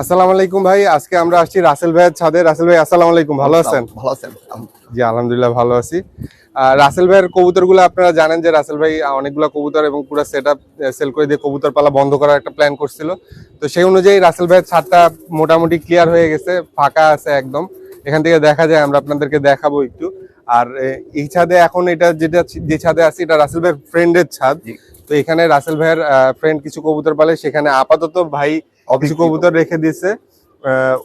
আসসালামু আলাইকুম ভাই আজকে আমরা আসছি রাসেল ভাইয়ের ছাদে। রাসেল ভাই আসসালামু আলাইকুম ভালো আছেন? ভালো আছেন জি আলহামদুলিল্লাহ ভালো আছি। রাসেল ভাইয়ের কবুতরগুলো আপনারা জানেন যে রাসেল ভাই অনেকগুলো কবুতর এবং পুরো সেট সেল করে দিয়ে কবুতর পালা বন্ধ করার একটা প্ল্যান করছিল। তো সেই অনুযায়ী রাসেল ভাইয়ের ছাদটা মোটামুটি ক্লিয়ার হয়ে গেছে ফাঁকা আছে একদম। এখান থেকে দেখা যায় আমরা আপনাদেরকে দেখাবো একটু। আর এই ছাদে এখন এটা যেটা যে ছাদে আছে এটা রাসেল ভাইয়ের ফ্রেন্ডের ছাদ। তো এখানে রাসেল ভাইয়ের ফ্রেন্ড কিছু কবুতর পালে সেখানে আপাতত ভাই কিছু কবুতর রেখে দিয়েছে আহ,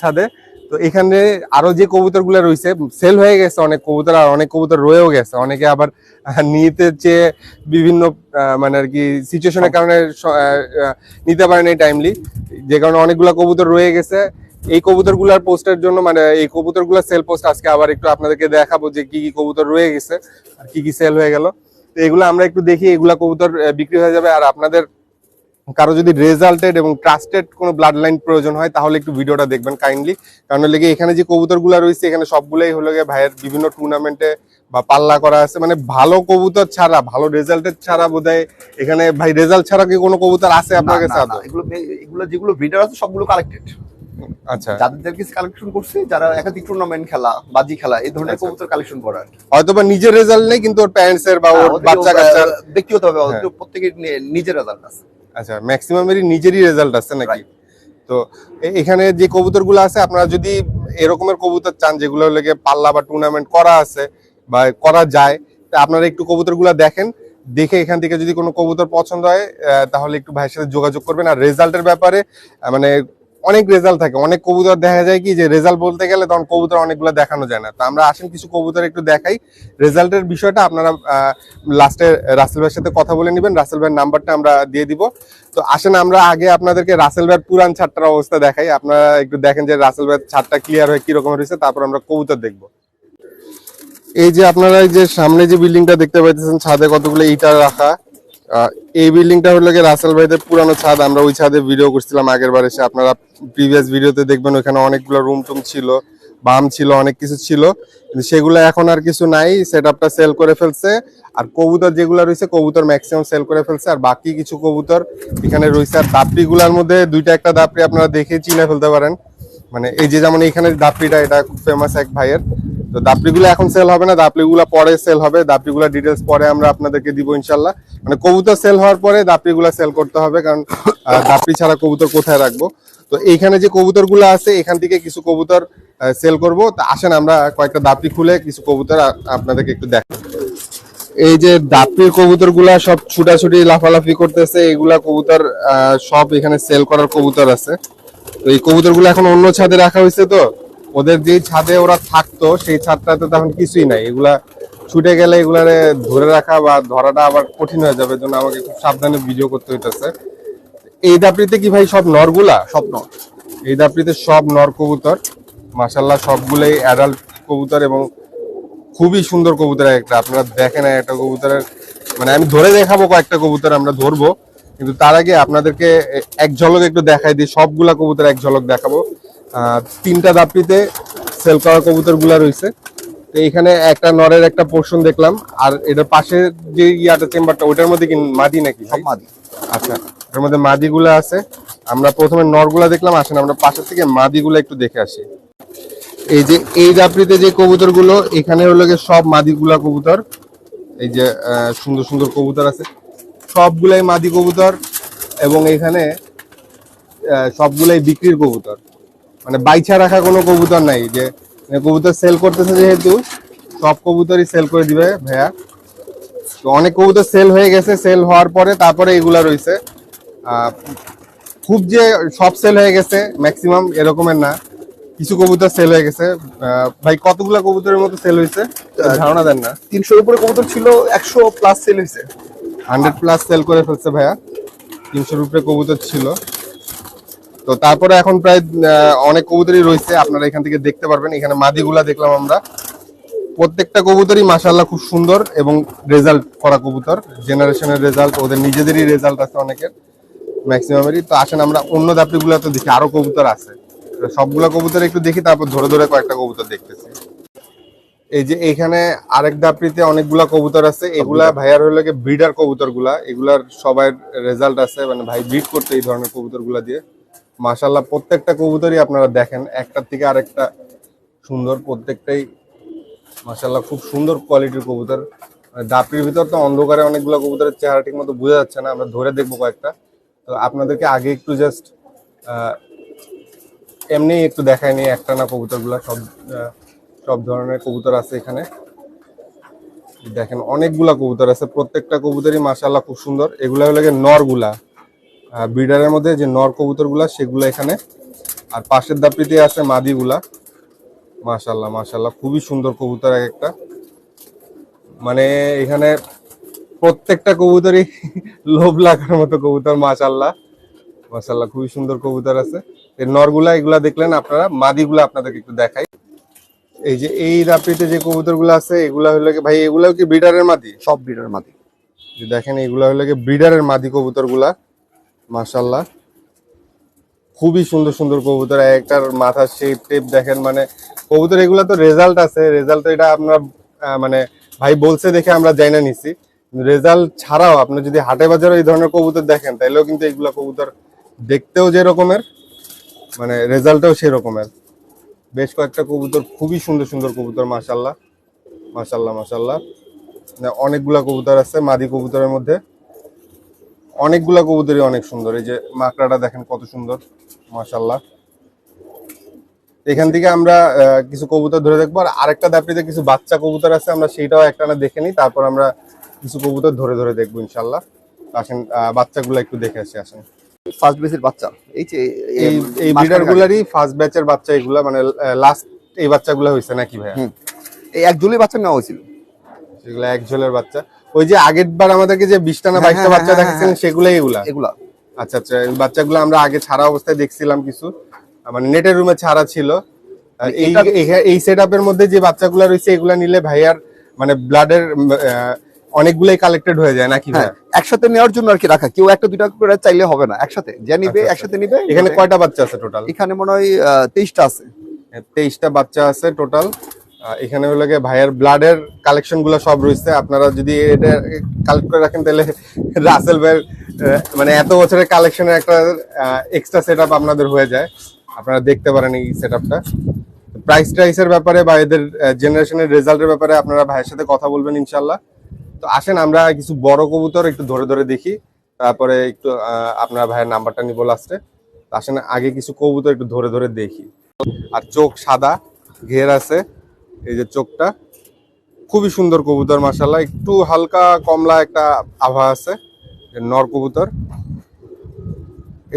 ছাদে। তো এখানে আরও যে কবুতরগুলো রয়েছে সেল হয়ে গেছে অনেক কবুতর আর অনেক কবুতর রয়েও গেছে। অনেকে আবার নিতে চেয়ে বিভিন্ন মানে আর কি সিচুয়েশনের কারণে নিতে পারেন এই টাইমলি যে কারণে অনেকগুলো কবুতর রয়ে গেছে। এই কবুতরগুলার পোস্টের জন্য মানে এই কবুতরগুলার সেল পোস্ট আজকে আবার একটু আপনাদেরকে দেখাবো যে কি কি কবুতর রয়ে গেছে আর কি কি সেল হয়ে গেল। তো এগুলো আমরা একটু দেখি এগুলা কবুতর বিক্রি হয়ে যাবে আর আপনাদের কারও যদি রেজাল্টেড এবং ট্রাস্টেড কোনো ব্লাড লাইন প্রয়োজন হয় তাহলে একটু ভিডিওটা দেখবেন কাইন্ডলি কারণ লেগে এখানে যে কবুতরগুলো রয়েছে এখানে সবগুলোই হলো গিয়ে ভাইয়ের বিভিন্ন টুর্নামেন্টে বা পাল্লা করা আছে মানে ভালো কবুতর ছাড়া ভালো রেজাল্টের ছাড়া বোধহয় এখানে ভাই রেজাল্ট ছাড়া কি কোনো কবুতর আছে আপনার কাছে এগুলো এগুলো যেগুলো ব্রিডার আছে সবগুলো কালেক্টেড আচ্ছা যাদের কাছে কালেকশন করছে যারা একাধিক টুর্নামেন্ট খেলা বাজি খেলা এই ধরনের আচ্ছা। কবুতর কালেকশন করা আর কি। হয়তো বা নিজের রেজাল্ট নেই কিন্তু ওর প্যারেন্টস এর বা ওর বাচ্চা ও- কাচ্চার ব্যক্তিগতভাবে হ্যাঁ। প্রত্যেকের নিজের রেজাল্ট আছে আচ্ছা ম্যাক্সিমামেরই নিজেরই রেজাল্ট আছে নাকি. তো এখানে যে কবুতরগুলো আছে আপনারা যদি এরকমের কবুতর চান যেগুলো লেগে পাল্লা বা টুর্নামেন্ট করা আছে বা করা যায় তা আপনারা একটু কবুতরগুলো দেখেন দেখে এখান থেকে যদি কোনো কবুতর পছন্দ হয় তাহলে একটু ভাইয়ের সাথে যোগাযোগ করবেন আর রেজাল্টের ব্যাপারে মানে অনেক রেজাল্ট থাকে। অনেক কবুতর দেখা যায় কি, যে রেজাল্ট বলতে গেলে তখন কবুতর অনেকগুলো দেখানো যায় না। তো আমরা আসেন কিছু কবুতর একটু দেখাই। রেজাল্টের বিষয়টা আপনারা লাস্টে রাসেল ভাইয়ের সাথে কথা বলে নেবেন। রাসেল ভাইয়ের নাম্বারটা আমরা দিয়ে দিব। তো আসেন আমরা আগে আপনাদেরকে রাসেল ভাইয়ের পুরান ছাদটার অবস্থা দেখাই। আপনারা একটু দেখেন যে রাসেল ভাইয়ের ছাদটা ক্লিয়ার হয়ে কীরকম হয়েছে। তারপর আমরা কবুতর দেখব। এই যে আপনারা যে সামনে যে বিল্ডিংটা দেখতে পাইতেছেন, ছাদে কতগুলো ইটা রাখা। এই বিল্ডিংটা হলো রাসেল ভাইদের পুরানো ছাদ। আমরা ওই ছাদে ভিডিও করছিলাম আগের বার এসে। আপনারা প্রিভিয়াস ভিডিওতে দেখবেন ওখানে অনেকগুলো রুম টুম ছিল, বাম ছিল, অনেক কিছু ছিল। কিন্তু সেগুলো এখন আর কিছু নাই। সেট আপটা সেল করে ফেলছে। আর কবুতর যেগুলো রয়েছে, কবুতর ম্যাক্সিমাম সেল করে ফেলছে। আর বাকি কিছু কবুতর এখানে রয়েছে। আর দাপড়ি গুলার মধ্যে দুইটা একটা দাপড়ি আপনারা দেখে চিনে ফেলতে পারেন। মানে এই যে যেমন এখানে দাপড়িটা, এটা খুব ফেমাস এক ভাইয়ের। তো দাপড়িগুলো এখন সেল হবে না, দাপড়িগুলো পরে সেল হবে। দাপড়িগুলো ডিটেলস পরে আমরা আপনাদেরকে দিব ইনশাল্লাহ মানে কবুতর সেল হওয়ার পরে দাপড়িগুলো সেল করতে হবে, কারণ দাপড়ি ছাড়া কবুতর কোথায় রাখব? তো এইখানে যে কবুতরগুলো আছে, এখান থেকে কিছু কবুতর সেল করব। তা আসেন আমরা কয়েকটা দাপড়ি খুলে কিছু কবুতর আপনাদেরকে একটু দেখ এই যে দাপড়ির কবুতরগুলা সব ছুটাছুটি, লাফালাফি করতেছে, এগুলা কবুতর সব এখানে সেল করার কবুতর আছে। এই কবুতরগুলো এখন অন্য ছাদে রাখা হয়েছে তো। ওদের যে ছাদে ওরা থাকতো সেই ছাদটাতে তখন কিছুই নাই। এগুলা ছুটে গেলে এগুলারে ধরে রাখা বা ধরাটা আবার কঠিন হয়ে যাবে জন্য আমাকে খুব সাবধানে ভিডিও করতে হইতেছে। এই দাপড়িতে কি ভাই সব নরগুলা? নর। এই দাপড়িতে সব নর কবুতর। মাসাল্লাহ সবগুলোই অ্যাডাল্ট কবুতর এবং খুবই সুন্দর কবুতর একটা। আপনারা দেখেন একটা কবুতরের মানে আমি ধরে দেখাবো কয়েকটা কবুতর আমরা ধরবো। কিন্তু তার আগে আপনাদেরকে এক ঝলক একটু দেখাই দিই। সবগুলা কবুতর এক ঝলক দেখাবো। তিনটা দাপড়িতে সেল করা কবুতরগুলা রয়েছে। তো এখানে একটা নরের একটা পোর্শন দেখলাম। আর এটার পাশে যে ইয়াটা চেম্বারটা ওটার মধ্যে কি মাদি নাকি সব মাদি। আচ্ছা এর মধ্যে মাদিগুলো আছে। আমরা প্রথমে নরগুলা দেখলাম আসেন আমরা পাশের থেকে মাদিগুলো একটু দেখে আসি। এই যে এই দাপড়িতে যে কবুতরগুলো এখানে হলো সব মাদিগুলা কবুতর। এই যে সুন্দর সুন্দর কবুতর আছে। সবগুলাই মাদি কবুতর এবং এখানে সবগুলাই বিক্রির কবুতর। মানে বাইছা রাখা কোনো কবুতর নাই যে মানে কবুতর সেল করতেছে যেহেতু সব কবুতরই সেল করে দিবে ভাইয়া। তো অনেক কবুতর সেল হয়ে গেছে সেল হওয়ার পরে তারপরে এগুলা রয়েছে আহ, খুব যে সব সেল হয়ে গেছে ম্যাক্সিমাম এরকমের না। কিছু কবুতর সেল হয়ে গেছে। ভাই কতগুলা কবুতরের মতো সেল হয়েছে ধারণা দেন না। তিনশোর উপরে কবুতর ছিল একশো প্লাস সেল হয়েছে হান্ড্রেড প্লাস সেল করে ফেলছে ভাইয়া। তিনশোর উপরে কবুতর ছিল। তো তারপরে এখন প্রায় অনেক কবুতরই রয়েছে। আপনারা এখান থেকে দেখতে পারবেন। এখানে মাদিগুলা দেখলাম আমরা। প্রত্যেকটা কবুতরই মাসাল্লাহ খুব সুন্দর এবং রেজাল্ট করা কবুতর। জেনারেশনের রেজাল্ট ওদের নিজেদেরই রেজাল্ট আছে অনেকের ম্যাক্সিমামেরই তো আসেন আমরা অন্য দাপড়িগুলো তো দেখি। আরও কবুতর আছে। সবগুলা কবুতর একটু দেখি, তারপর ধরে ধরে কয়েকটা কবুতর দেখতেছি। এই যে এখানে আরেক দাপড়িতে অনেকগুলা কবুতর আছে। এগুলা ভাইয়ার হলো ব্রিডার কবুতরগুলা এগুলার সবাই রেজাল্ট আছে মানে ভাই ব্রিড করতে এই ধরনের কবুতরগুলা দিয়ে। মাশাল্লাহ প্রত্যেকটা কবুতরই আপনারা দেখেন। একটার থেকে আরেকটা সুন্দর প্রত্যেকটাই মাশাল্লাহ খুব সুন্দর কোয়ালিটির কবুতর। মানে দাপির ভিতর তো অন্ধকারে অনেকগুলো কবুতরের চেহারা ঠিক মতো বোঝা যাচ্ছে না আমরা ধরে দেখব কয়েকটা। তো আপনাদেরকে আগে একটু জাস্ট এমনি একটু দেখাই নি একটা না কবুতরগুলো সব সব ধরনের কবুতর আছে এখানে। দেখেন, অনেকগুলা কবুতর আছে, প্রত্যেকটা কবুতরই মাশাল্লাহ খুব সুন্দর। এগুলা হলো নরগুলা। ব্রিডারের মধ্যে যে নর কবুতরগুলা, সেগুলো এখানে। আর পাশের দাপিতে আছে মাদিগুলা। মাশাল্লাহ মাশাল্লাহ খুবই সুন্দর কবুতর এক একটা। মানে এখানে প্রত্যেকটা কবুতরই লোভ লাগার মতো কবুতর মাশাল্লাহ মাশাল্লাহ খুবই সুন্দর কবুতর আছে। এই নরগুলা, এগুলা দেখলেন আপনারা, মাদিগুলা আপনাদেরকে একটু দেখাই। এই যে এই রাপিতে যে কবুতরগুলো আছে এগুলা হলো কি ভাই এগুলাও কি ব্রিডারের মাদি? সব ব্রিডার মাদি। যে দেখেন এগুলা হলো কি ব্রিডারের মাদি কবুতরগুলা। মাশাল্লাহ খুবই সুন্দর সুন্দর কবুতর। এক একটার মাথার শেপ টেপ দেখেন মানে কবুতর এগুলা তো রেজাল্ট আছে। রেজাল্ট এটা আপনার মানে ভাই বলছে দেখে আমরা যাই না নিছি। রেজাল্ট ছাড়াও আপনি যদি হাটে বাজারে এই ধরনের কবুতর দেখেন তাইলেও কিন্তু এগুলা কবুতর দেখতেও যে রকমের মানে রেজাল্টও সেই রকমের বেশ কয়েকটা কবুতর, খুবই সুন্দর সুন্দর কবুতর মাশাল্লাহ মাশাল্লাহ মানে অনেকগুলা কবুতর আছে মাদি কবুতরের মধ্যে। অনেকগুলা কবুতরই অনেক সুন্দর। এই যে মাকড়াটা দেখেন কত সুন্দর মাশাল্লাহ এখান থেকে আমরা কিছু কবুতর ধরে দেখব। আর আরেকটা দাপড়িতে কিছু বাচ্চা কবুতর আছে, আমরা সেইটাও একটা না দেখে নিই। তারপর আমরা কিছু কবুতর ধরে ধরে দেখব ইনশাল্লাহ আসেন বাচ্চাগুলো একটু দেখে আসি, আসেন। ফার্স্ট বেসের বাচ্চা। এই যে এই এই ব্রিডারগুলারই ফার্স্ট ব্যাচের বাচ্চা এগুলা মানে লাস্ট এই বাচ্চাগুলো হয়েছে নাকি হুম। এই এক বাচ্চা নেওয়া হয়েছিল। সেগুলো এক ঝোলের বাচ্চা। ওই যে আগের বার আমাদেরকে যে বিশটা না হ্যাঁ, বাইশটা হ্যাঁ, বাচ্চা হ্যাঁ, সেগুলাই এগুলা? এগুলা। আচ্ছা আচ্ছা এই বাচ্চাগুলো আমরা আগে ছাড়া অবস্থায় দেখছিলাম কিছু। মানে নেটের রুমে ছাড়া ছিল। এই- এই সেট মধ্যে যে বাচ্চাগুলো রয়েছে এগুলা নিলে ভাইয়ার মানে ব্লাডের অনেকগুলাই কালেক্টেড হয়ে যায় নাকি হ্যাঁ একসাথে নেওয়ার জন্য আর কি রাখা। কেউ একটা দুইটা করে চাইলে হবে না একসাথে। যে নিবে আচ্ছা, আচ্ছা। একসাথে নিবে। এখানে কয়টা বাচ্চা আছে টোটাল এখানে মনে হয় তেইশটা আছে। তেইশটা বাচ্চা আছে টোটাল এখানে হলো গিয়ে ভাইয়ের ব্লাডের কালেকশনগুলো সব রয়েছে। আপনারা যদি এটা কালেক্ট করে রাখেন তাহলে রাসেল ভাইয়ের মানে এত বছরের কালেকশনের একটা এক্সট্রা সেট আপনাদের হয়ে যায়। আপনারা দেখতে পারেন এই সেট আপটা প্রাইস টাইসের ব্যাপারে বা এদের জেনারেশনের রেজাল্টের ব্যাপারে আপনারা ভাইয়ের সাথে কথা বলবেন ইনশাল্লাহ তো আসেন, আমরা কিছু বড় কবুতর একটু ধরে ধরে দেখি। তারপরে একটু আপনার ভাইয়ের নাম্বারটা নিবো লাস্টে আসেন, আগে কিছু কবুতর একটু ধরে ধরে দেখি। আর চোখ সাদা, ঘের আছে, এই যে চোখটা। খুবই সুন্দর কবুতর মাসাল্লাহ একটু হালকা কমলা একটা আভা আছে নর কবুতর।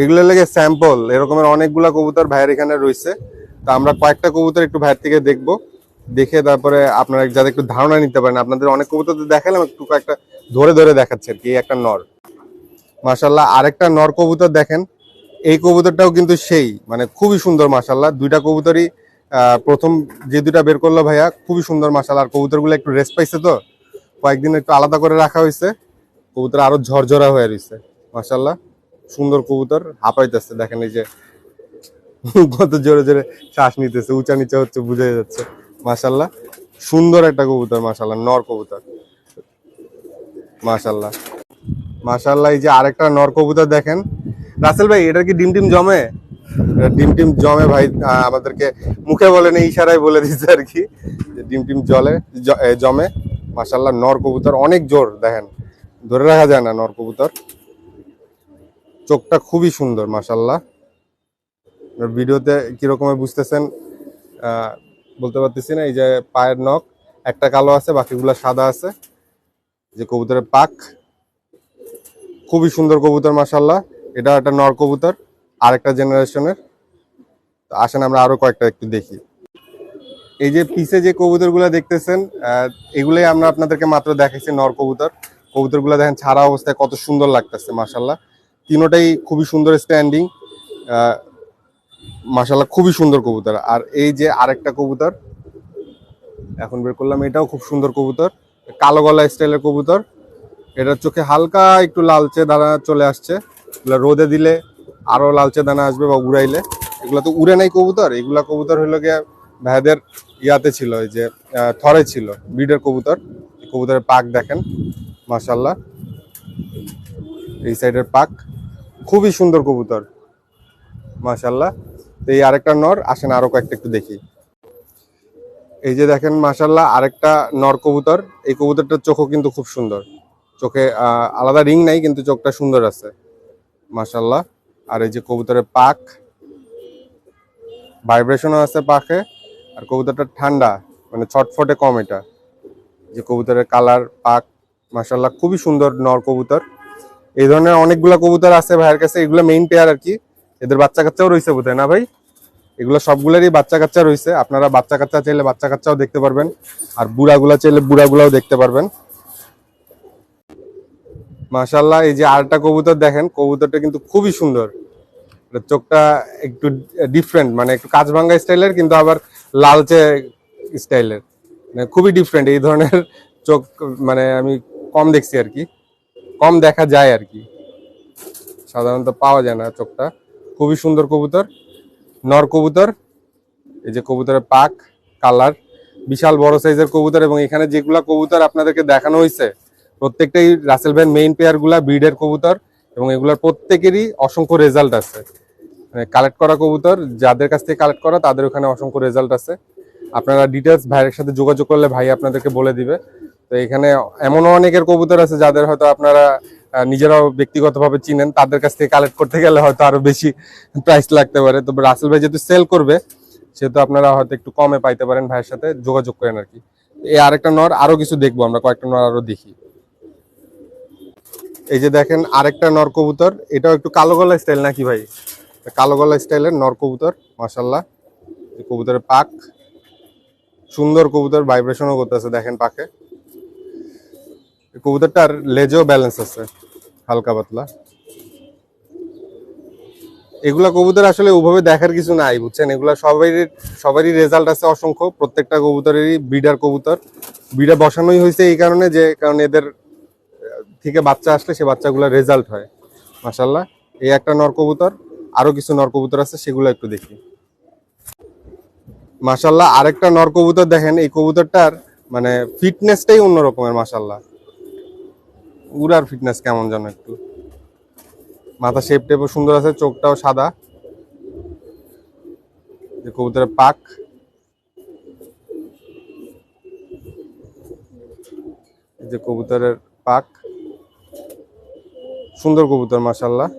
এগুলো লেগে স্যাম্পল এরকমের অনেকগুলা কবুতর ভাইয়ের এখানে রয়েছে। তো আমরা কয়েকটা কবুতর একটু ভাইয়ের থেকে দেখব। দেখে তারপরে আপনারা যাতে একটু ধারণা নিতে পারেন, আপনাদের অনেক কবুতর দেখালাম, একটু কয়েকটা ধরে ধরে দেখাচ্ছে আর কি একটা নর। মাসাল্লাহ আরেকটা নর কবুতর দেখেন, এই কবুতরটাও কিন্তু সেই মানে খুবই সুন্দর মাসাল্লাহ দুইটা কবুতরই প্রথম যে দুইটা বের করল ভাইয়া, খুবই সুন্দর মাসাল্লাহ আর কবুতরগুলো একটু রেস্ট পাইছে তো, কয়েকদিন একটু আলাদা করে রাখা হয়েছে কবুতর আরও ঝরঝরা হয়ে রয়েছে মাসাল্লাহ সুন্দর কবুতর, হাঁপাইতেছে, দেখেন এই যে, কত জোরে জোরে শ্বাস নিতেছে, উঁচা নিচা হচ্ছে বুঝে যাচ্ছে। মাসাল্লাহ সুন্দর একটা কবুতর মাসাল্লাহ নর কবুতর। মাসাল্লাহ মাসাল্লাহ এই যে আরেকটা নর কবুতর দেখেন। রাসেল ভাই এটা কি ডিম টিম জমে? ডিম টিম জমে ভাই আমাদেরকে মুখে বলে ইশারায় বলে দিচ্ছে আর কি। যে ডিম টিম জলে জমে। মাসাল্লাহ নর কবুতর অনেক জোর, দেখেন। ধরে রাখা যায় না নর কবুতর। চোখটা খুবই সুন্দর মাসাল্লাহ ভিডিওতে কিরকমের বুঝতেছেন বলতে পারতেছি না, এই যে পায়ের নখ, একটা কালো আছে, বাকিগুলো সাদা আছে। যে কবুতরের পাক, খুবই সুন্দর কবুতর মাসাল্লাহ এটা একটা নর কবুতর, আরেকটা জেনারেশনের। আসেন আমরা আরও কয়েকটা একটু দেখি। এই যে পিছে যে কবুতরগুলো দেখতেছেন এগুলোই আমরা আপনাদেরকে মাত্র দেখাইছি নর কবুতর। কবুতরগুলো দেখেন ছাড়া অবস্থায় কত সুন্দর লাগতেছে মাসাল্লাহ তিনোটাই খুবই সুন্দর স্ট্যান্ডিং মাসাল্লাহ খুবই সুন্দর কবুতর। আর এই যে আরেকটা কবুতর, এখন বের করলাম, এটাও খুব সুন্দর কবুতর, কালো গলা স্টাইলের কবুতর। এটার চোখে হালকা একটু লালচে দানা চলে আসছে, এগুলো রোদে দিলে আরও লালচে দানা আসবে বা উড়াইলে। এগুলো তো উড়ে নাই কবুতর, এগুলা কবুতর হইল গিয়ে ভাইদের ইয়াতে ছিল ওই যে থরে ছিল, ব্রিডের কবুতর। কবুতরের পাক দেখেন মাশাল্লাহ এই সাইডের পাক, খুবই সুন্দর কবুতর মাশাল্লাহ এই আরেকটা নর, আসেন আরও কয়েকটা একটু দেখি। এই যে দেখেন মাশাল্লাহ আরেকটা নর কবুতর। এই কবুতরটার চোখও কিন্তু খুব সুন্দর। চোখে আলাদা রিং নাই, কিন্তু চোখটা সুন্দর আছে। মাশাল্লাহ আর এই যে কবুতরের পাক, ভাইব্রেশনও আছে পাখে আর কবুতরটা ঠান্ডা মানে ছটফটে কম এটা। যে কবুতরের কালার, পাক মাশাল্লাহ খুবই সুন্দর নর কবুতর। এই ধরনের অনেকগুলা কবুতর আছে ভাইয়ের কাছে, এগুলো মেইন পেয়ার আর কি। এদের বাচ্চা কাচ্চাও রয়েছে বোধহয়, না ভাই? এগুলো সবগুলোরই বাচ্চা কাচ্চা রয়েছে। আপনারা বাচ্চা কাচ্চা চাইলে বাচ্চা কাচ্চাও দেখতে পারবেন, আর বুড়াগুলা চাইলে বুড়াগুলাও দেখতে পারবেন। মাশাল্লাহ এই যে আরেকটা কবুতর দেখেন, কবুতরটা কিন্তু খুবই সুন্দর। চোখটা একটু ডিফারেন্ট মানে একটু কাঁচভাঙ্গা স্টাইলের, কিন্তু আবার লালচে স্টাইলের। মানে খুবই ডিফারেন্ট এই ধরনের চোখ মানে আমি কম দেখছি আর কি। কম দেখা যায় আর কি। সাধারণত পাওয়া যায় না চোখটা। খুবই সুন্দর কবুতর, নর কবুতর, এই যে কবুতরের পাক, কালার, বিশাল বড় সাইজের কবুতর এবং এখানে যেগুলা কবুতর আপনাদেরকে দেখানো হয়েছে, প্রত্যেকটাই রাসেল ভ্যান মেইন পেয়ারগুলা ব্রিডের কবুতর এবং এগুলার প্রত্যেকেরই অসংখ্য রেজাল্ট আছে। কালেক্ট করা কবুতর, যাদের কাছ থেকে কালেক্ট করা তাদের ওখানে অসংখ্য রেজাল্ট আছে। আপনারা ডিটেলস ভাইয়ের সাথে যোগাযোগ করলে ভাই আপনাদেরকে বলে দিবে। তো এখানে এমনও অনেকের কবুতর আছে যাদের হয়তো আপনারা নিজেরাও ব্যক্তিগতভাবে চিনেন, তাদের কাছ থেকে কালেক্ট করতে গেলে হয়তো আরও বেশি প্রাইস লাগতে পারে। তবে রাসেল ভাই যেহেতু সেল করবে, সেহেতু আপনারা হয়তো একটু কমে পাইতে পারেন ভাইয়ের সাথে, যোগাযোগ করেন আর কি এই আরেকটা নর, আরও কিছু দেখব আমরা, কয়েকটা নর আরও দেখি। এই যে দেখেন আরেকটা নর কবুতর, এটাও একটু কালো গলা স্টাইল নাকি ভাই? কালো গলা স্টাইলের নর কবুতর মাসাল্লাহ কবুতরের পাক, সুন্দর কবুতর ভাইব্রেশনও করতেছে দেখেন পাকে। কবুতরটার লেজেও ব্যালেন্স আছে। হালকা পাতলা। এগুলা কবুতর আসলে ওভাবে দেখার কিছু নাই, বুঝছেন? এগুলা সবারই সবারই রেজাল্ট আছে অসংখ্য। প্রত্যেকটা কবুতরেরই বিডার কবুতর। বিডা বসানোই হয়েছে এই কারণে যে, কারণ এদের, থেকে বাচ্চা আসলে সে বাচ্চাগুলোর রেজাল্ট হয়। মাসাল্লাহ এই একটা নর কবুতর, আরও কিছু নর কবুতর আছে, সেগুলো একটু দেখি। মাসাল্লাহ আরেকটা নর কবুতর দেখেন, এই কবুতরটার মানে ফিটনেসটাই অন্যরকমের মাসাল্লাহ উড়ার ফিটনেস কেমন যেন একটু? মাথা শেপ টেপও সুন্দর আছে, চোখটাও সাদা। কবুতরের পাক। যে কবুতরের পাক। সুন্দর কবুতর মাসাল্লাহ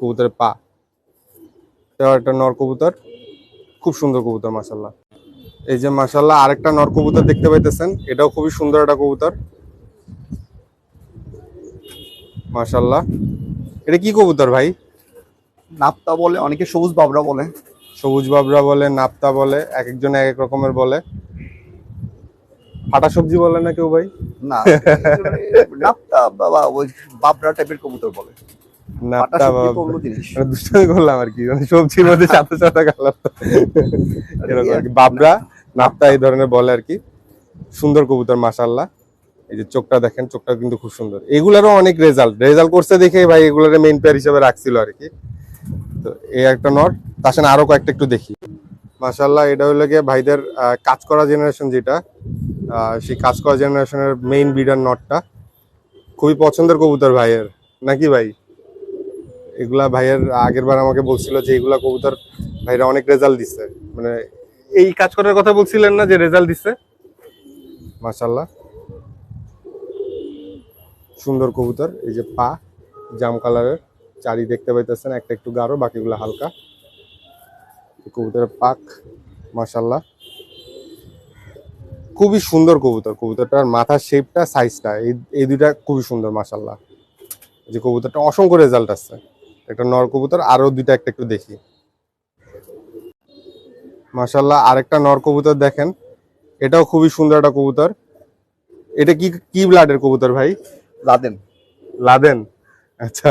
কবুতরের পা। এটাও একটা নর কবুতর। খুব সুন্দর কবুতর মাসাল্লাহ এই যে মাসাল্লাহ আরেকটা নর কবুতর দেখতে পাইতেছেন। এটাও খুবই সুন্দর একটা কবুতর। মাসাল্লাহ এটা কি কবুতর ভাই? নাপ্তা বলে অনেকে সবুজ বাবরা বলে। সবুজ বাবরা বলে নাপ্তা বলে এক একজন এক এক রকমের বলে। ফাটা সবজি বলে না কেউ ভাই? না নাপ্তা বাবা ওই বাবরা টাইপের কবুতর বলে। পাটা নাপ্তা সবজি তো বা- অন্য জিনিস। মানে দুষ্টামি করলাম আর কি। মানে সবজির মধ্যে সাথে সাথে গেলাম এরকম আর কি। বাবরা এই ধরনের বলে আর কি। সুন্দর কবুতর এই যে চোখটা দেখেন চোখটা কিন্তু খুব সুন্দর। এগুলারও অনেক রেজাল্ট রেজাল্ট করছে দেখে ভাই এগুলার মেইন পেয়ার হিসেবে রাখছিল আর কি। তো এই একটা নট তার সাথে আরও কয়েকটা একটু দেখি। মাশাল্লাহ এটা হলো গিয়ে ভাইদের কাজ করা জেনারেশন যেটা। আহ, সেই কাজ করা জেনারেশনের মেইন বিডার নটটা খুবই পছন্দের কবুতর ভাইয়ের। নাকি ভাই? এগুলা ভাইয়ের আগের বার আমাকে বলছিল যে এগুলা কবুতর ভাইরা অনেক রেজাল্ট দিচ্ছে মানে এই কাজ করার কথা বলছিলেন না যে রেজাল্ট দিচ্ছে মাশাল্লাহ সুন্দর কবুতর, এই যে পা, জাম কালারের, চারি দেখতে পাইতেছেন, একটা একটু গাঢ়, বাকিগুলো হালকা। কবুতরের পাক মাশাল্লাহ খুবই সুন্দর কবুতর, কবুতরটার মাথার শেপটা সাইজটা এই এই দুইটা খুবই সুন্দর মাশাল্লাহ যে কবুতরটা অসংখ্য রেজাল্ট আছে একটা নর কবুতর আরও দুইটা একটা একটু দেখি। মাশাল্লাহ আরেকটা নর কবুতর দেখেন। এটাও খুবই সুন্দর একটা কবুতর। এটা কি কি ব্লাডের কবুতর ভাই? লাদেন। লাদেন? আচ্ছা।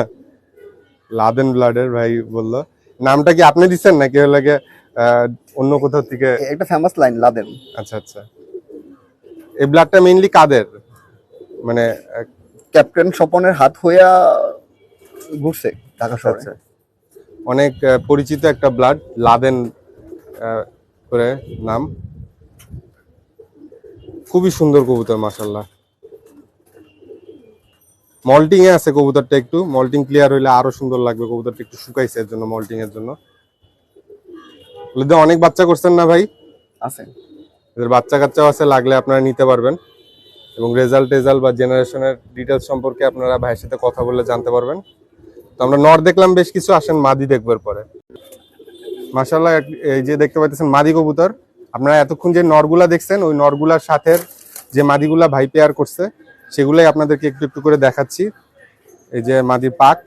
লাদেন ব্লাডের ভাই বলল। নামটা কি আপনি দিচ্ছেন নাকি হলো গিয়ে, অন্য কোথাও থেকে? একটা ফেমাস লাইন লাদেন। আচ্ছা আচ্ছা। এই ব্লাডটা মেইনলি কাদের? মানে ক্যাপ্টেন স্বপনের হাত হইয়া ঘুরছে ঢাকা শহরে। আচ্ছা। অনেক পরিচিত একটা ব্লাড লাদেন করে নাম। খুবই সুন্দর কবুতর মাসাল্লাহ মল্টিং এ আছে কবুতরটা একটু। মল্টিং ক্লিয়ার হইলে আরও সুন্দর লাগবে কবুতরটা একটু শুকাইছে এর জন্য মল্টিং এর জন্য। অনেক বাচ্চা করছেন না ভাই? আছে। এদের বাচ্চা কাচ্চাও আছে লাগলে আপনারা নিতে পারবেন। এবং রেজাল্ট টেজাল্ট বা জেনারেশনের ডিটেলস সম্পর্কে আপনারা ভাইয়ের সাথে কথা বলে জানতে পারবেন। তো আমরা নর দেখলাম বেশ কিছু আসেন মাদি দেখবার পরে। মাশাল্লাহ এই যে দেখতে পাইতেছেন মাদি কবুতর। আপনারা এতক্ষণ যে নরগুলা দেখছেন ওই নরগুলার সাথে যে মাদিগুলা ভাই পেয়ার করছে সেগুলাই আপনাদেরকে একটু একটু করে দেখাচ্ছি। এই যে মাদির পাক।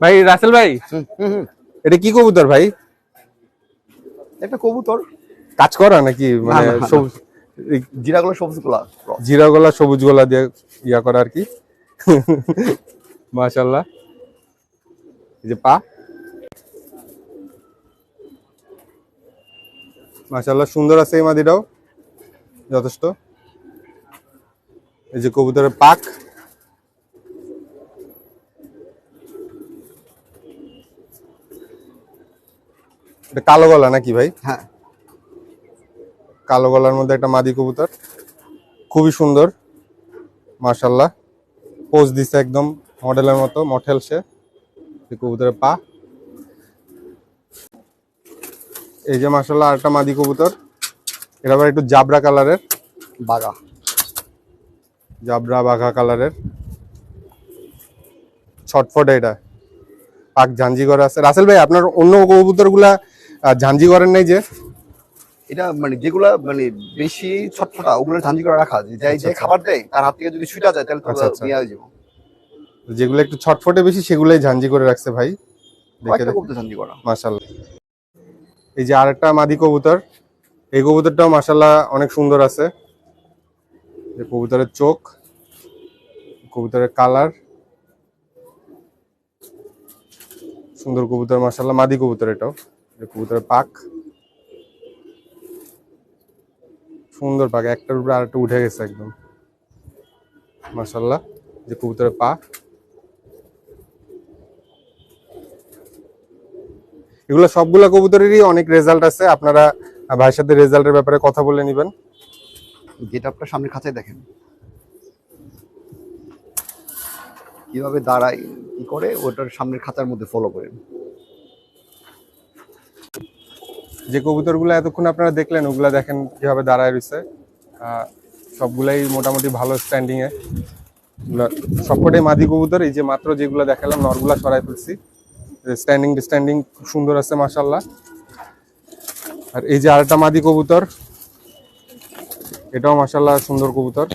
ভাই রাসেল ভাই? হুম, হুম, হুম। এটা কি কবুতর ভাই? একটা কবুতর। কাজ করা নাকি মানে না, না। সবুজ? এই জিরাগুলো সবুজগুলা জিরা গলা সবুজ গলা দিয়ে ইয়া করা আর কি। মাশাল্লাহ এই যে পা। মাশাল্লাহ সুন্দর আছে এই মাদিটাও। যথেষ্ট। এই যে কবুতরের পাক। এটা কালো গলা নাকি ভাই? হ্যাঁ। কালো গলার মধ্যে একটা মাদি কবুতর। খুবই সুন্দর। মাশাল্লাহ পোজ দিছে একদম মডেলের মতো মঠেল সে। কবুতরের পা। এই যে মাশাল্লাহ আরেকটা মাদি কবুতর। এটা আবার একটু জাবরা কালারের। বাগা জাবরা বাঘা কালারের। ছটফট এটা। পাক ঝাঞ্জি করা আছে। রাসেল ভাই আপনার অন্য কবুতরগুলা ঝাঞ্জি করেন নাই যে? এটা মানে যেগুলা মানে বেশি ছটফটা ওগুলো ঝাঞ্জি করে রাখা। যায় যে খাবার দেয় তার হাত থেকে যদি ছুটা যায় তাহলে তো আচ্ছা, আচ্ছা। নিয়ে যাব। যেগুলো একটু ছটফটে বেশি সেগুলোই ঝাঞ্জি করে রাখছে ভাই। মাশাল্লাহ এই যে আর একটা মাদি কবুতর এই কবুতরটাও মাশাল্লাহ অনেক সুন্দর আছে। যে কবুতরের চোখ কবুতরের কালার। সুন্দর কবুতর মাশাল্লাহ মাদি কবুতর এটাও। কবুতরের পাক। সুন্দর পাক একটার উপরে আরেকটা উঠে গেছে একদম। মাশাল্লাহ যে কবুতরের পা। এগুলো সবগুলো কবুতরেরই অনেক রেজাল্ট আছে। আপনারা ভাইয়ের সাথে রেজাল্টের ব্যাপারে কথা বলে নেবেন। যেটা আপনার সামনের খাঁচায় দেখেন। কীভাবে দাঁড়ায় কি করে ওটার সামনের খাঁচার মধ্যে ফলো করেন। যে কবুতরগুলো এতক্ষণ আপনারা দেখলেন ওগুলা দেখেন কীভাবে দাঁড়ায় রয়েছে। সবগুলাই মোটামুটি ভালো স্ট্যান্ডিং এ। সবকটাই মাদি কবুতর এই যে মাত্র যেগুলো দেখালাম নরগুলা সরাই ফেলছি। স্ট্যান্ডিং স্ট্যান্ডিং খুব সুন্দর আছে মাসাল্লাহ আর এই যে আরেকটা মাদি কবুতর, এটাও মাসাল্লাহ সুন্দর কবুতর।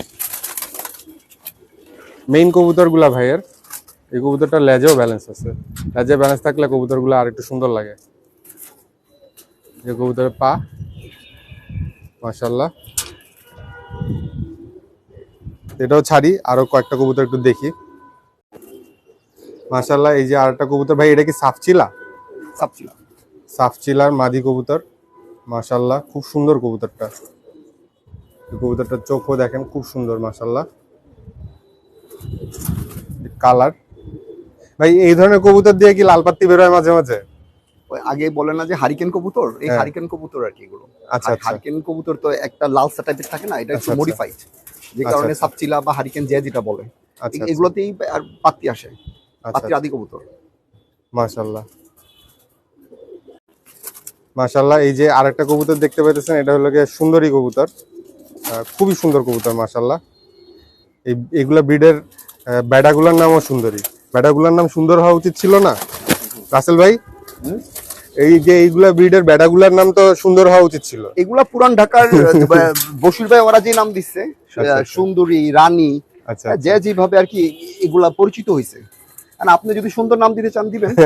মেইন কবুতরগুলা ভাইয়ের, এই কবুতরটা লেজেও ব্যালেন্স আছে। লেজে ব্যালেন্স থাকলে কবুতরগুলো আর একটু সুন্দর লাগে। যে কবুতরের পা মাশাল্লাহ এটাও ছাড়ি, আরও কয়েকটা কবুতর একটু দেখি। মাশাল্লাহ এই যে আরেকটা কবুতর। ভাই এটা কি সাফচিলা? সাপচিলা সাফচিলার মাদি কবুতর। মাশাল্লাহ খুব সুন্দর কবুতরটা। কবুতরটার চোখও দেখেন খুব সুন্দর মাশাল্লাহ কালার। ভাই এই ধরনের কবুতর দিয়ে কি লাল পাত্তি বেরোয় মাঝে মাঝে? ওই আগে বলে না যে হারিকেন কবুতর? এই হ্যাঁ। হারিকেন কবুতর আর কি এগুলো। আচ্ছা আচ্ছা। হারিকেন কবুতর তো একটা লাল টাইপের থাকে না এটা আচ্ছা, একটু। মডিফাইড যে আচ্ছা, কারণে আচ্ছা। সাপচিলা বা হারিকেন যে যেটা বলে। আচ্ছা এগুলোতেই আর পাত্তি আসে। আচ্ছা আদি কবুতর। মাশাল্লাহ মাশাল্লাহ এই যে আরেকটা কবুতর দেখতে পাইতেছেন এটা হলো গিয়ে সুন্দরী কবুতর। খুবই সুন্দর কবুতর মাশাল্লাহ এই এগুলা ব্রিডের ব্যাডাগুলার নামও সুন্দরী। ব্যাডাগুলার নাম সুন্দর হওয়া উচিত ছিল না? রাসেল ভাই? এই যে এইগুলা ব্রিডের ব্যাডাগুলার নাম তো সুন্দর হওয়া উচিত ছিল। এগুলা পুরান ঢাকার বসির ভাই ওরা যে নাম দিচ্ছে আচ্ছা। সুন্দরী রানী আচ্ছা যে যেভাবে আর কি এগুলা পরিচিত হয়েছে আর আপনি যদি সুন্দর নাম দিতে চান, দিবেন।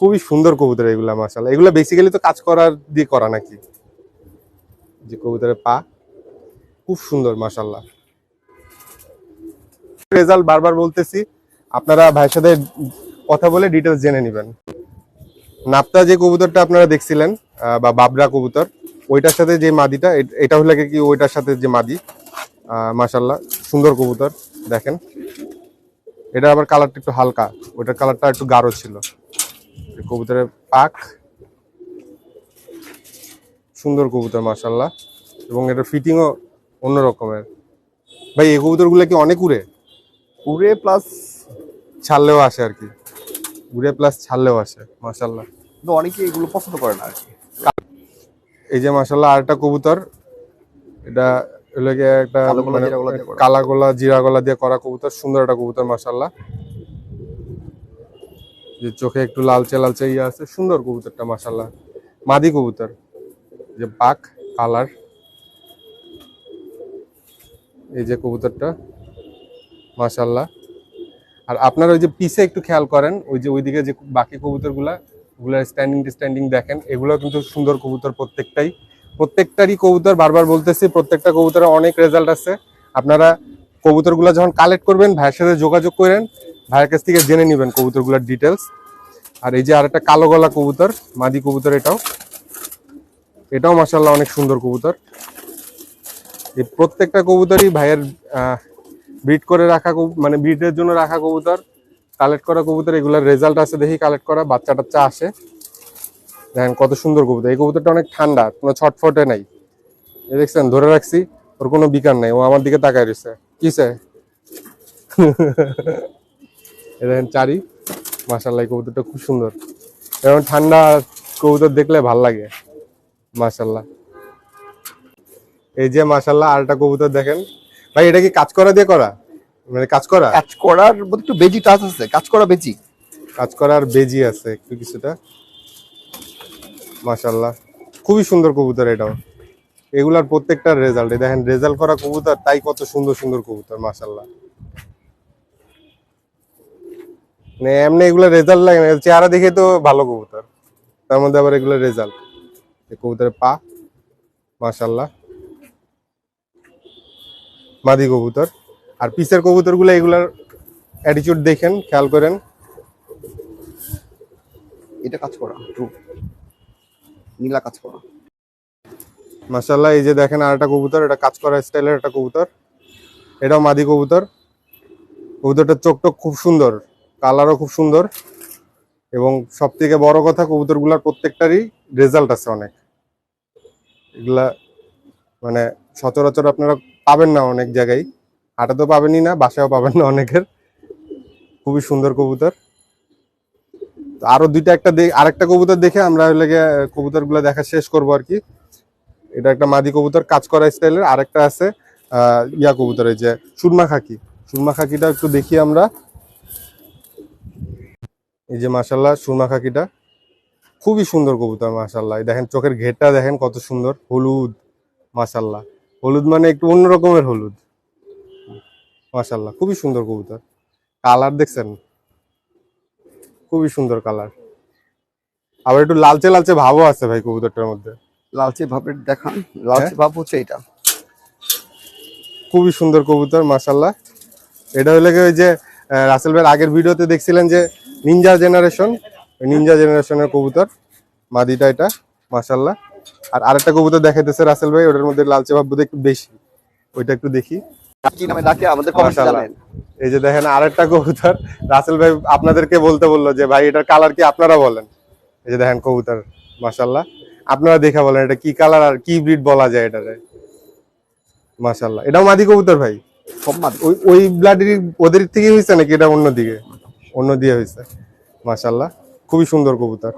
খুবই সুন্দর কবুতর এগুলা মাশাল্লাহ এগুলা বেসিক্যালি তো কাজ করার দিয়ে করা নাকি? যে কবুতরের পা, খুব সুন্দর মাশাল্লাহ রেজাল্ট বারবার বলতেছি, আপনারা ভাইয়ের সাথে কথা বলে ডিটেলস জেনে নেবেন। নাপ্তা যে কবুতরটা আপনারা দেখছিলেন বা বাবরা কবুতর, ওইটার সাথে যে মাদিটা, এটা হলে কি, ওইটার সাথে যে মাদি মাশাল্লাহ সুন্দর কবুতর, দেখেন। এটা আবার কালারটা একটু হালকা। ওইটার কালারটা একটু গাঢ় ছিল। কবুতরের পাক। সুন্দর কবুতর মাশাল্লাহ এবং এটার ফিটিংও অন্য রকমের। ভাই এই কবুতরগুলো কি অনেক উড়ে? উড়ে প্লাস ছাড়লেও আসে আর কি। উড়ে প্লাস ছাড়লেও আসে মাশাল্লাহ কিন্তু অনেকে এগুলো পছন্দ করে না আর কি। এই যে মাশাল্লাহ আরেকটা কবুতর। এটা একটা কালো গলা, মানে জিরা গলা দিয়ে করা। কালা গলা জিরা গলা দিয়ে করা কবুতর সুন্দর একটা কবুতর মাশাল্লাহ যে চোখে একটু লালচে লালচে ইয়ে আছে সুন্দর কবুতরটা মাশাল্লাহ মাদি কবুতর যে পাক কালার। এই যে কবুতরটা মাশাল্লাহ আর আপনারা ওই যে পিসে একটু খেয়াল করেন ওই যে ওইদিকে যে বাকি কবুতরগুলা ওগুলা স্ট্যান্ডিং স্ট্যান্ডিং দেখেন এগুলো কিন্তু সুন্দর কবুতর প্রত্যেকটাই। প্রত্যেকটারই কবুতর বারবার বলতেছি, প্রত্যেকটা কবুতরে অনেক রেজাল্ট আছে। আপনারা কবুতরগুলো যখন কালেক্ট করবেন, ভাইয়ের সাথে যোগাযোগ করেন, ভাইয়ের কাছ থেকে জেনে নেবেন কবুতরগুলোর ডিটেলস আর এই যে আর একটা কালো গলা কবুতর, মাদি কবুতর এটাও। এটাও মাসাল্লাহ অনেক সুন্দর কবুতর। এই প্রত্যেকটা কবুতরই ভাইয়ের ব্রিড করে রাখা মানে ব্রিডের জন্য রাখা কবুতর। কালেক্ট করা কবুতর, এগুলোর রেজাল্ট আছে, দেখি কালেক্ট করা বাচ্চা টাচ্চা আসে। দেখেন কত সুন্দর কবুতর। এই কবুতরটা অনেক ঠান্ডা কোনো ছটফটে নাই। দেখছেন ধরে রাখছি ওর কোনো বিকার নাই ও আমার দিকে তাকায় রয়েছে। কিসে দেখেন চারি মাসাল্লাহ এই কবুতরটা খুব সুন্দর। এবং ঠান্ডা কবুতর দেখলে ভালো লাগে মাসাল্লাহ এই যে মাসাল্লাহ আরেকটা কবুতর দেখেন। ভাই এটা কি কাজ করা দিয়ে করা? মানে কাজ করা? কাজ করার একটু বেজি টাচ আছে কাজ করা বেজি। কাজ করার বেজি আছে একটু কিছুটা। মাশাল্লাহ খুবই সুন্দর কবুতর এটাও। এগুলার প্রত্যেকটার রেজাল্ট দেখেন রেজাল্ট করা কবুতর, তাই কত সুন্দর সুন্দর কবুতর মাশাল্লাহ মানে এমনি এগুলো রেজাল্ট লাগে না, চেহারা দেখে তো ভালো কবুতর। তার মধ্যে আবার এগুলো রেজাল্ট কবুতরের পা মাশাল্লাহ মাদি কবুতর। আর পিসের কবুতরগুলো এগুলার অ্যাটিটিউড দেখেন, খেয়াল করেন। এটা কাজ করা নীলা কাজ করা। মাশাল্লাহ এই যে দেখেন আর একটা কবুতর, এটা কাজ করা স্টাইলের একটা কবুতর। এটাও মাদি কবুতর। কবুতরটার চোখ টোক খুব সুন্দর, কালারও খুব সুন্দর। এবং সব থেকে বড় কথা, কবুতরগুলার প্রত্যেকটারই রেজাল্ট আছে অনেক। এগুলা মানে সচরাচর আপনারা পাবেন না অনেক জায়গায়। হাটে তো পাবেনই না, বাসায়ও পাবেন না অনেকের। খুবই সুন্দর কবুতর। আরও দুইটা একটা আরেকটা কবুতর দেখে আমরা কবুতরগুলা দেখা শেষ করব আর কি। এটা একটা মাদি কবুতর, কাজ করা স্টাইলের আরেকটা আছে ইয়া কবুতর, এই যে সুরমা খাকি। সুরমা খাকিটা একটু দেখি আমরা। এই যে মাসাল্লাহ সুরমা খাকিটা। খুবই সুন্দর কবুতর মাসাল্লাহ দেখেন, চোখের ঘেরটা দেখেন কত সুন্দর। হলুদ মাসাল্লাহ হলুদ মানে একটু অন্য রকমের হলুদ। মাসাল্লাহ খুবই সুন্দর কবুতর। কালার দেখছেন? খুবই সুন্দর কালার। আবার একটু লালচে লালচে ভাবও আছে ভাই কবুতরটার মধ্যে। লালচে ভাবের দেখান লালচে ভাব হচ্ছে এটা। খুবই সুন্দর কবুতর মাসাল্লাহ এটা হলে ওই যে রাসেল ভাইয়ের আগের ভিডিওতে দেখছিলেন যে নিনজা জেনারেশন নিনজা জেনারেশনের কবুতর মাদিটা এটা মাসাল্লাহ আর আরেকটা কবুতর দেখাইতেছে রাসেল ভাই ওটার মধ্যে লালচে ভাব একটু বেশি। ওইটা একটু দেখি। কি নামে ডাকে আমাদের কমেন্টে জানেন। এই যে দেখেন আরেকটা কবুতর। রাসেল ভাই আপনাদেরকে বলতে বলল যে ভাই এটার কালার কি আপনারা বলেন? এই যে দেখেন কবুতর আপনারা দেখা বলেন এটা কি কালার আর কি ব্রিড বলা যায় এটারে? মাসাল্লাহ এটাও মাদি কবুতর ভাই? ওই ওই ব্লাডের ওদের থেকে হয়েছে নাকি এটা অন্য দিকে? অন্য দিয়ে হয়েছে। মাশাল্লাহ খুবই সুন্দর কবুতর।